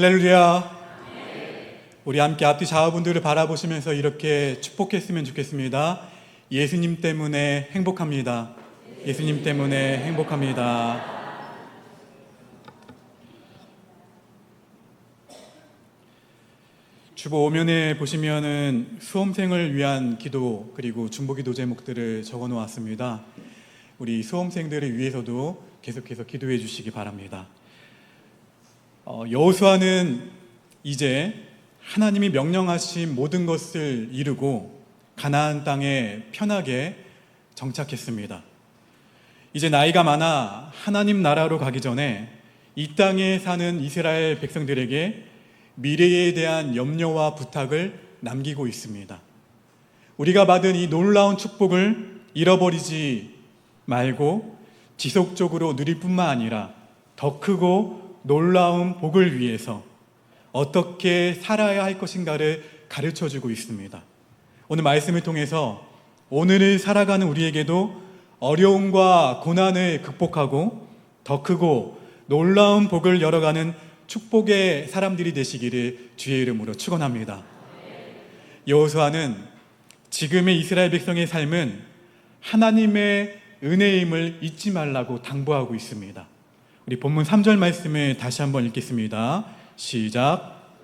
할렐루야. 우리 함께 앞뒤 좌우분들을 바라보시면서 이렇게 축복했으면 좋겠습니다. 예수님 때문에 행복합니다. 예수님 때문에 행복합니다. 주보 오면에 보시면은 수험생을 위한 기도 그리고 중보기도 제목들을 적어 놓았습니다. 우리 수험생들을 위해서도 계속해서 기도해 주시기 바랍니다. 어, 여호수아는 이제 하나님이 명령하신 모든 것을 이루고 가나안 땅에 편하게 정착했습니다. 이제 나이가 많아 하나님 나라로 가기 전에 이 땅에 사는 이스라엘 백성들에게 미래에 대한 염려와 부탁을 남기고 있습니다. 우리가 받은 이 놀라운 축복을 잃어버리지 말고 지속적으로 누릴 뿐만 아니라 더 크고 놀라운 복을 위해서 어떻게 살아야 할 것인가를 가르쳐 주고 있습니다. 오늘 말씀을 통해서 오늘을 살아가는 우리에게도 어려움과 고난을 극복하고 더 크고 놀라운 복을 열어가는 축복의 사람들이 되시기를 주의 이름으로 축원합니다. 여호수아는 지금의 이스라엘 백성의 삶은 하나님의 은혜임을 잊지 말라고 당부하고 있습니다. 우리 본문 3절 말씀을 다시 한번 읽겠습니다. 시작.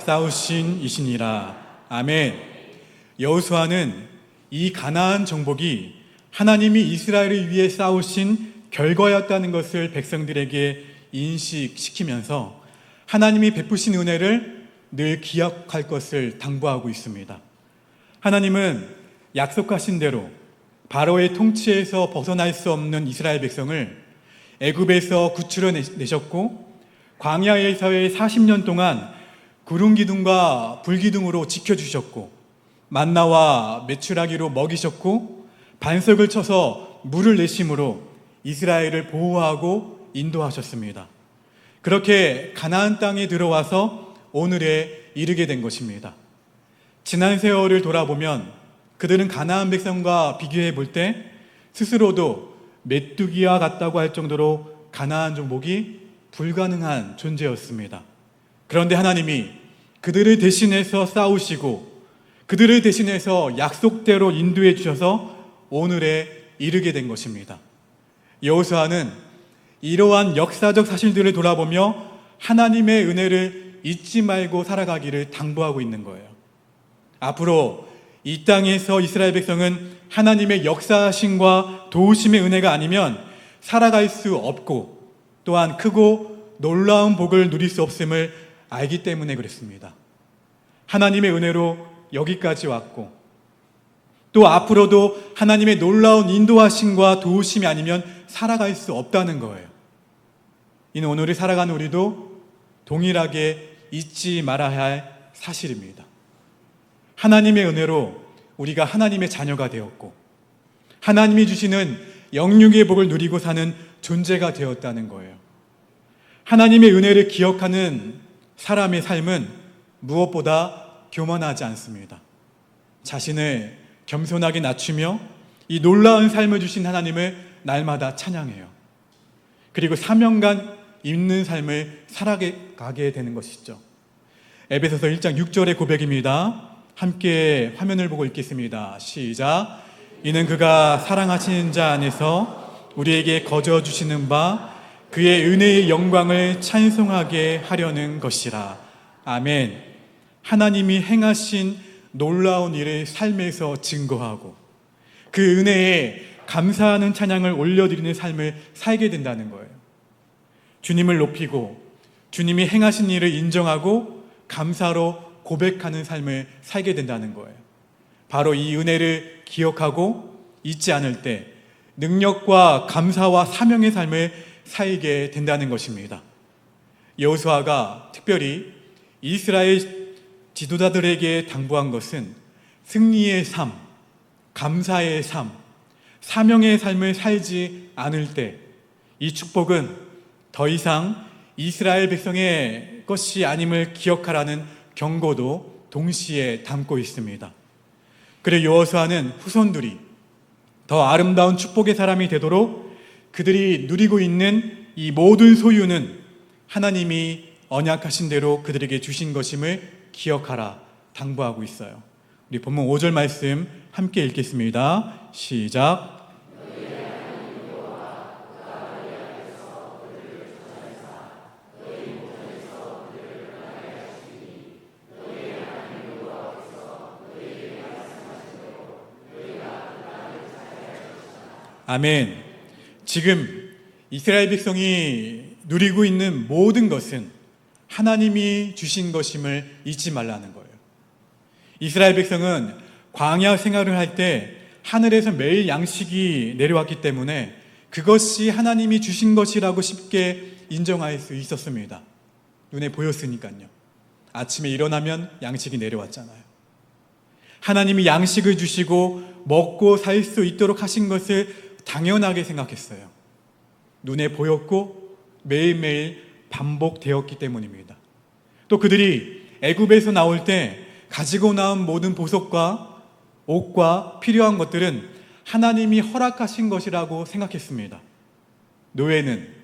싸우신 이시니라. 아멘. 여호수아는 이 가나안 정복이 하나님이 이스라엘을 위해 싸우신 결과였다는 것을 백성들에게 인식시키면서 하나님이 베푸신 은혜를 늘 기억할 것을 당부하고 있습니다. 하나님은 약속하신 대로 바로의 통치에서 벗어날 수 없는 이스라엘 백성을 애굽에서 구출해 내셨고 광야에서의 40년 동안 구름 기둥과 불 기둥으로 지켜 주셨고 만나와 메추라기로 먹이셨고 반석을 쳐서 물을 내심으로 이스라엘을 보호하고 인도하셨습니다. 그렇게 가나안 땅에 들어와서 오늘에 이르게 된 것입니다. 지난 세월을 돌아보면 그들은 가나안 백성과 비교해 볼 때 스스로도 메뚜기와 같다고 할 정도로 가나안 종복이 불가능한 존재였습니다. 그런데 하나님이 그들을 대신해서 싸우시고 그들을 대신해서 약속대로 인도해 주셔서 오늘에 이르게 된 것입니다. 여호수아는 이러한 역사적 사실들을 돌아보며 하나님의 은혜를 잊지 말고 살아가기를 당부하고 있는 거예요. 앞으로 이 땅에서 이스라엘 백성은 하나님의 역사하심과 도우심의 은혜가 아니면 살아갈 수 없고 또한 크고 놀라운 복을 누릴 수 없음을 알기 때문에 그랬습니다. 하나님의 은혜로 여기까지 왔고 또 앞으로도 하나님의 놀라운 인도하심과 도우심이 아니면 살아갈 수 없다는 거예요. 이는 오늘을 살아가는 우리도 동일하게 잊지 말아야 할 사실입니다. 하나님의 은혜로 우리가 하나님의 자녀가 되었고 하나님이 주시는 영육의 복을 누리고 사는 존재가 되었다는 거예요. 하나님의 은혜를 기억하는 사람의 삶은 무엇보다 교만하지 않습니다. 자신을 겸손하게 낮추며 이 놀라운 삶을 주신 하나님을 날마다 찬양해요. 그리고 사명감 있는 삶을 살아가게 되는 것이죠. 에베소서 1장 6절의 고백입니다. 함께 화면을 보고 읽겠습니다. 시작. 이는 그가 사랑하시는 자 안에서 우리에게 거저 주시는 바 그의 은혜의 영광을 찬송하게 하려는 것이라. 아멘. 하나님이 행하신 놀라운 일을 삶에서 증거하고 그 은혜에 감사하는 찬양을 올려드리는 삶을 살게 된다는 거예요. 주님을 높이고 주님이 행하신 일을 인정하고 감사로 고백하는 삶을 살게 된다는 거예요. 바로 이 은혜를 기억하고 잊지 않을 때 능력과 감사와 사명의 삶을 살게 된다는 것입니다. 여호수아가 특별히 이스라엘 지도자들에게 당부한 것은 승리의 삶, 감사의 삶, 사명의 삶을 살지 않을 때 이 축복은 더 이상 이스라엘 백성의 것이 아님을 기억하라는 경고도 동시에 담고 있습니다. 그래 여호수아는 후손들이 더 아름다운 축복의 사람이 되도록 그들이 누리고 있는 이 모든 소유는 하나님이 언약하신 대로 그들에게 주신 것임을 기억하라 당부하고 있어요. 우리 본문 5절 말씀 함께 읽겠습니다. 시작. 아멘. 지금 이스라엘 백성이 누리고 있는 모든 것은 하나님이 주신 것임을 잊지 말라는 거예요. 이스라엘 백성은 광야 생활을 할 때 하늘에서 매일 양식이 내려왔기 때문에 그것이 하나님이 주신 것이라고 쉽게 인정할 수 있었습니다. 눈에 보였으니까요. 아침에 일어나면 양식이 내려왔잖아요. 하나님이 양식을 주시고 먹고 살 수 있도록 하신 것을 당연하게 생각했어요. 눈에 보였고 매일매일 반복되었기 때문입니다. 또 그들이 애굽에서 나올 때 가지고 나온 모든 보석과 옷과 필요한 것들은 하나님이 허락하신 것이라고 생각했습니다. 노예는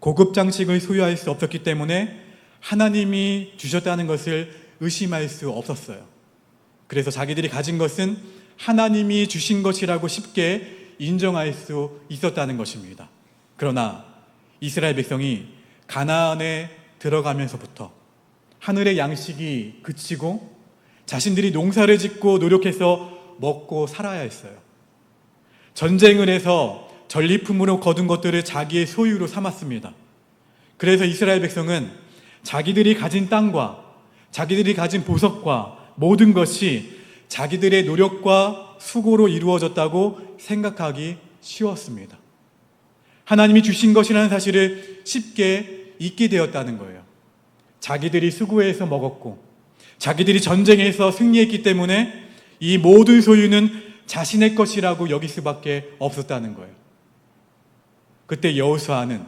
고급 장식을 소유할 수 없었기 때문에 하나님이 주셨다는 것을 의심할 수 없었어요. 그래서 자기들이 가진 것은 하나님이 주신 것이라고 쉽게 인정할 수 있었다는 것입니다. 그러나 이스라엘 백성이 가나안에 들어가면서부터 하늘의 양식이 그치고 자신들이 농사를 짓고 노력해서 먹고 살아야 했어요. 전쟁을 해서 전리품으로 거둔 것들을 자기의 소유로 삼았습니다. 그래서 이스라엘 백성은 자기들이 가진 땅과 자기들이 가진 보석과 모든 것이 자기들의 노력과 수고로 이루어졌다고 생각하기 쉬웠습니다. 하나님이 주신 것이라는 사실을 쉽게 잊게 되었다는 거예요. 자기들이 수고해서 먹었고, 자기들이 전쟁에서 승리했기 때문에 이 모든 소유는 자신의 것이라고 여길 수밖에 없었다는 거예요. 그때 여호수아는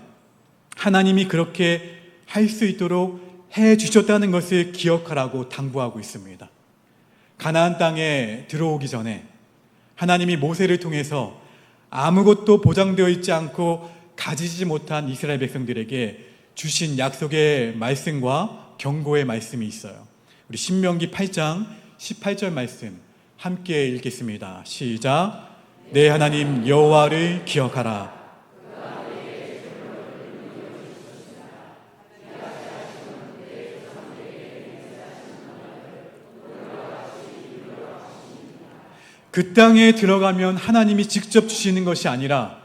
하나님이 그렇게 할 수 있도록 해 주셨다는 것을 기억하라고 당부하고 있습니다. 가나안 땅에 들어오기 전에 하나님이 모세를 통해서 아무것도 보장되어 있지 않고 가지지 못한 이스라엘 백성들에게 주신 약속의 말씀과 경고의 말씀이 있어요. 우리 신명기 8장 18절 말씀 함께 읽겠습니다. 시작. 내 하나님 여호와를 기억하라. 그 땅에 들어가면 하나님이 직접 주시는 것이 아니라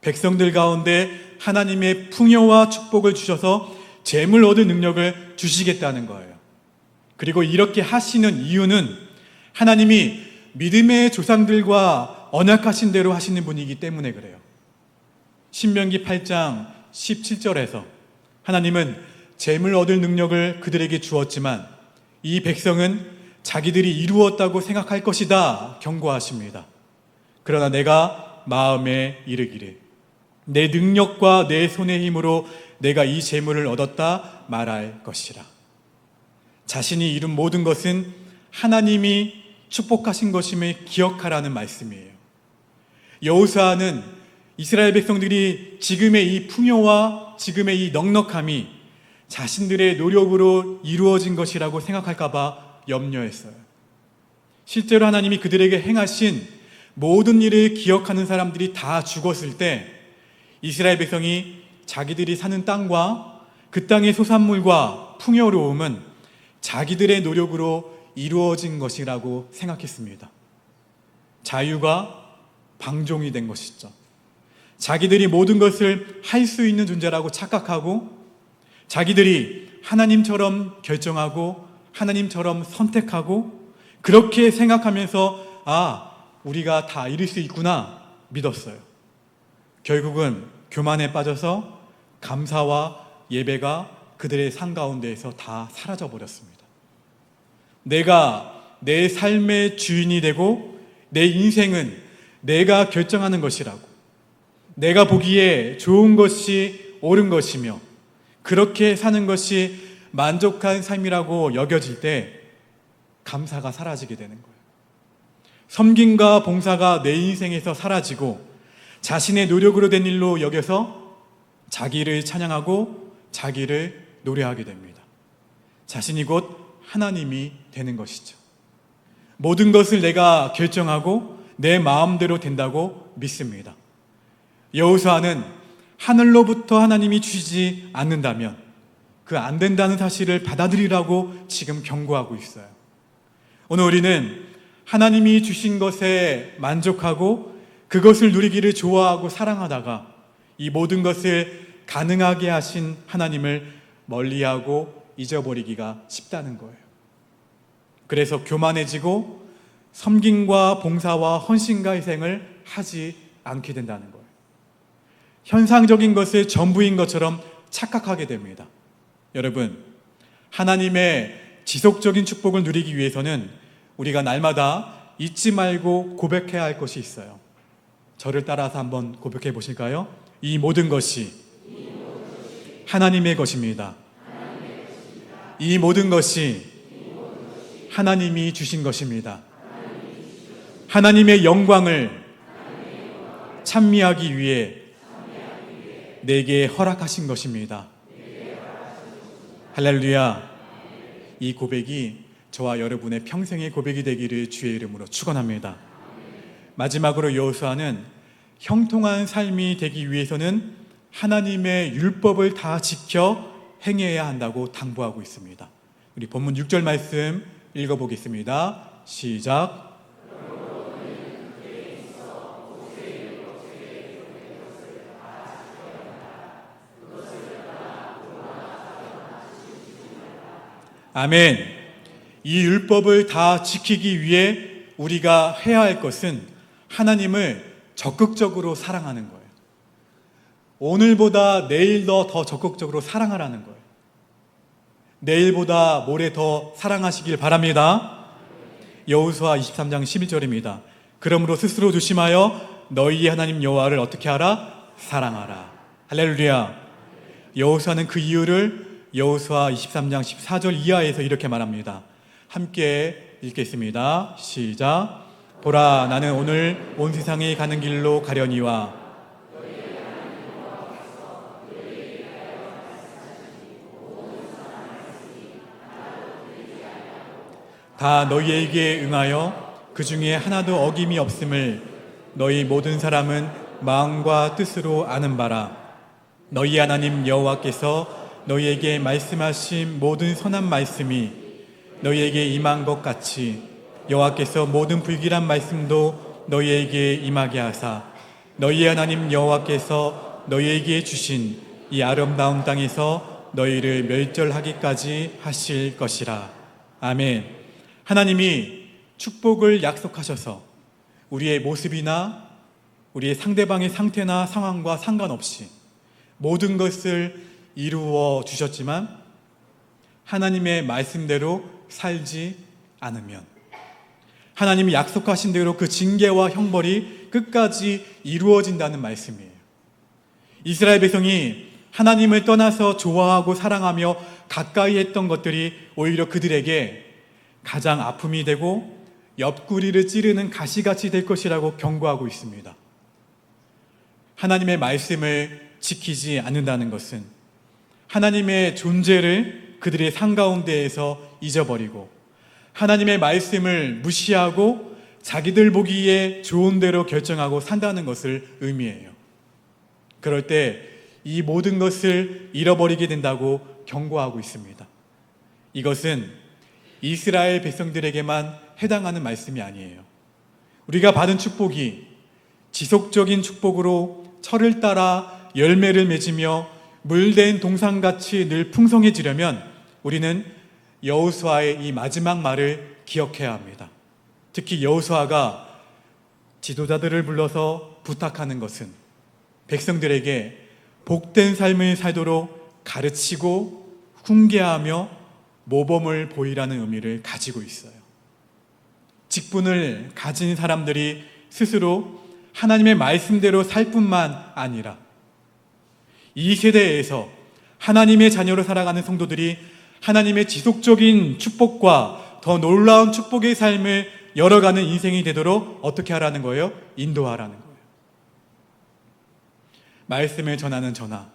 백성들 가운데 하나님의 풍요와 축복을 주셔서 재물 얻을 능력을 주시겠다는 거예요. 그리고 이렇게 하시는 이유는 하나님이 믿음의 조상들과 언약하신 대로 하시는 분이기 때문에 그래요. 신명기 8장 17절에서 하나님은 재물 얻을 능력을 그들에게 주었지만 이 백성은 자기들이 이루었다고 생각할 것이다 경고하십니다. 그러나 내가 마음에 이르기를 내 능력과 내 손의 힘으로 내가 이 재물을 얻었다 말할 것이라. 자신이 이룬 모든 것은 하나님이 축복하신 것임을 기억하라는 말씀이에요. 여호수아는 이스라엘 백성들이 지금의 이 풍요와 지금의 이 넉넉함이 자신들의 노력으로 이루어진 것이라고 생각할까봐 염려했어요. 실제로 하나님이 그들에게 행하신 모든 일을 기억하는 사람들이 다 죽었을 때 이스라엘 백성이 자기들이 사는 땅과 그 땅의 소산물과 풍요로움은 자기들의 노력으로 이루어진 것이라고 생각했습니다. 자유가 방종이 된 것이죠. 자기들이 모든 것을 할 수 있는 존재라고 착각하고 자기들이 하나님처럼 결정하고 하나님처럼 선택하고 그렇게 생각하면서 아, 우리가 다 이룰 수 있구나 믿었어요. 결국은 교만에 빠져서 감사와 예배가 그들의 삶 가운데에서 다 사라져 버렸습니다. 내가 내 삶의 주인이 되고 내 인생은 내가 결정하는 것이라고 내가 보기에 좋은 것이 옳은 것이며 그렇게 사는 것이 만족한 삶이라고 여겨질 때 감사가 사라지게 되는 거예요. 섬김과 봉사가 내 인생에서 사라지고 자신의 노력으로 된 일로 여겨서 자기를 찬양하고 자기를 노래하게 됩니다. 자신이 곧 하나님이 되는 것이죠. 모든 것을 내가 결정하고 내 마음대로 된다고 믿습니다. 여호수아는 하늘로부터 하나님이 주시지 않는다면 그 안 된다는 사실을 받아들이라고 지금 경고하고 있어요. 오늘 우리는 하나님이 주신 것에 만족하고 그것을 누리기를 좋아하고 사랑하다가 이 모든 것을 가능하게 하신 하나님을 멀리하고 잊어버리기가 쉽다는 거예요. 그래서 교만해지고 섬김과 봉사와 헌신과 희생을 하지 않게 된다는 거예요. 현상적인 것을 전부인 것처럼 착각하게 됩니다. 여러분, 하나님의 지속적인 축복을 누리기 위해서는 우리가 날마다 잊지 말고 고백해야 할 것이 있어요. 저를 따라서 한번 고백해 보실까요? 이 모든 것이 하나님의 것입니다. 이 모든 것이 하나님이 주신 것입니다. 하나님의 영광을 찬미하기 위해 내게 허락하신 것입니다. 할렐루야. 이 고백이 저와 여러분의 평생의 고백이 되기를 주의 이름으로 축원합니다. 마지막으로 여호수아는 형통한 삶이 되기 위해서는 하나님의 율법을 다 지켜 행해야 한다고 당부하고 있습니다. 우리 본문 6절 말씀 읽어보겠습니다. 시작. 아멘. 이 율법을 다 지키기 위해 우리가 해야 할 것은 하나님을 적극적으로 사랑하는 거예요. 오늘보다 내일 더, 더 적극적으로 사랑하라는 거예요. 내일보다 모레 더 사랑하시길 바랍니다. 여호수아 23장 11절입니다. 그러므로 스스로 조심하여 너희의 하나님 여호와를 어떻게 하라? 사랑하라. 할렐루야. 여호수아는 그 이유를 여호수아 23장 14절 이하에서 이렇게 말합니다. 함께 읽겠습니다. 시작. 보라 나는 오늘 온 세상에 가는 길로 가려니와 다 너희에게 응하여 그 중에 하나도 어김이 없음을 너희 모든 사람은 마음과 뜻으로 아는 바라 너희 하나님 여호와께서 너희에게 말씀하신 모든 선한 말씀이 너희에게 임한 것 같이 여호와께서 모든 불길한 말씀도 너희에게 임하게 하사 너희 하나님 여호와께서 너희에게 주신 이 아름다운 땅에서 너희를 멸절하기까지 하실 것이라 아멘. 하나님이 축복을 약속하셔서 우리의 모습이나 우리의 상대방의 상태나 상황과 상관없이 모든 것을 이루어 주셨지만 하나님의 말씀대로 살지 않으면 하나님이 약속하신 대로 그 징계와 형벌이 끝까지 이루어진다는 말씀이에요. 이스라엘 백성이 하나님을 떠나서 좋아하고 사랑하며 가까이 했던 것들이 오히려 그들에게 가장 아픔이 되고 옆구리를 찌르는 가시같이 될 것이라고 경고하고 있습니다. 하나님의 말씀을 지키지 않는다는 것은 하나님의 존재를 그들의 상 가운데에서 잊어버리고 하나님의 말씀을 무시하고 자기들 보기에 좋은 대로 결정하고 산다는 것을 의미해요. 그럴 때 이 모든 것을 잃어버리게 된다고 경고하고 있습니다. 이것은 이스라엘 백성들에게만 해당하는 말씀이 아니에요. 우리가 받은 축복이 지속적인 축복으로 철을 따라 열매를 맺으며 물된 동산같이 늘 풍성해지려면 우리는 여호수아의 이 마지막 말을 기억해야 합니다. 특히 여호수아가 지도자들을 불러서 부탁하는 것은 백성들에게 복된 삶을 살도록 가르치고 훈계하며 모범을 보이라는 의미를 가지고 있어요. 직분을 가진 사람들이 스스로 하나님의 말씀대로 살 뿐만 아니라 이 세대에서 하나님의 자녀로 살아가는 성도들이 하나님의 지속적인 축복과 더 놀라운 축복의 삶을 열어가는 인생이 되도록 어떻게 하라는 거예요? 인도하라는 거예요. 말씀을 전하는 저나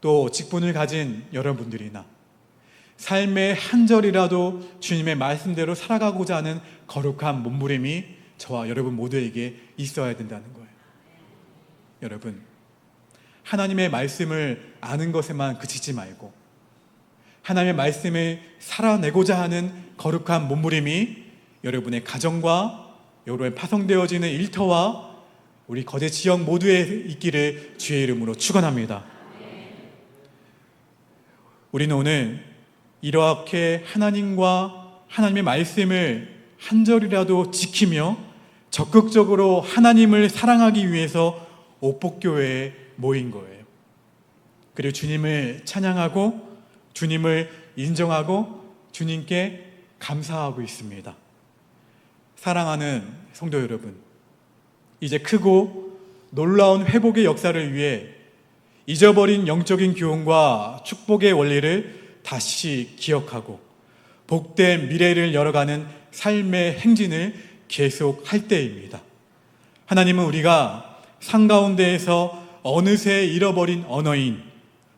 또 직분을 가진 여러분들이나 삶의 한 절이라도 주님의 말씀대로 살아가고자 하는 거룩한 몸부림이 저와 여러분 모두에게 있어야 된다는 거예요. 여러분, 하나님의 말씀을 아는 것에만 그치지 말고 하나님의 말씀을 살아내고자 하는 거룩한 몸부림이 여러분의 가정과 여러분의 파송되어지는 일터와 우리 거제 지역 모두에 있기를 주의 이름으로 축원합니다. 우리는 오늘 이렇게 하나님과 하나님의 말씀을 한 절이라도 지키며 적극적으로 하나님을 사랑하기 위해서 옥복교회에 모인 거예요. 그리고 주님을 찬양하고 주님을 인정하고 주님께 감사하고 있습니다. 사랑하는 성도 여러분, 이제 크고 놀라운 회복의 역사를 위해 잊어버린 영적인 교훈과 축복의 원리를 다시 기억하고 복된 미래를 열어가는 삶의 행진을 계속할 때입니다. 하나님은 우리가 상가운데에서 어느새 잃어버린 언어인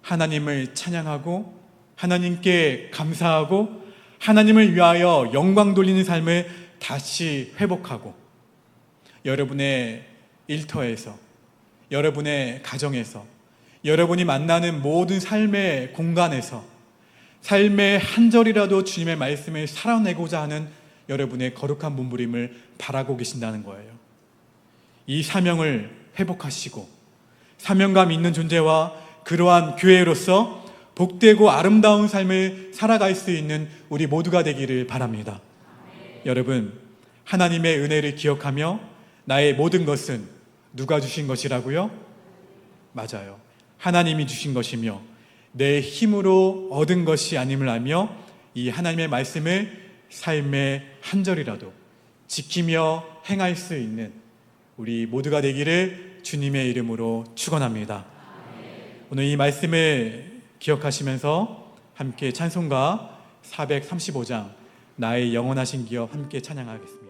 하나님을 찬양하고 하나님께 감사하고 하나님을 위하여 영광 돌리는 삶을 다시 회복하고 여러분의 일터에서 여러분의 가정에서 여러분이 만나는 모든 삶의 공간에서 삶의 한 절이라도 주님의 말씀을 살아내고자 하는 여러분의 거룩한 몸부림을 바라고 계신다는 거예요. 이 사명을 회복하시고 사명감 있는 존재와 그러한 교회로서 복되고 아름다운 삶을 살아갈 수 있는 우리 모두가 되기를 바랍니다. 여러분, 하나님의 은혜를 기억하며 나의 모든 것은 누가 주신 것이라고요? 맞아요. 하나님이 주신 것이며 내 힘으로 얻은 것이 아님을 알며 이 하나님의 말씀을 삶의 한 절이라도 지키며 행할 수 있는 우리 모두가 되기를 주님의 이름으로 축원합니다. 오늘 이 말씀을 기억하시면서 함께 찬송가 435장 나의 영원하신 기업 함께 찬양하겠습니다.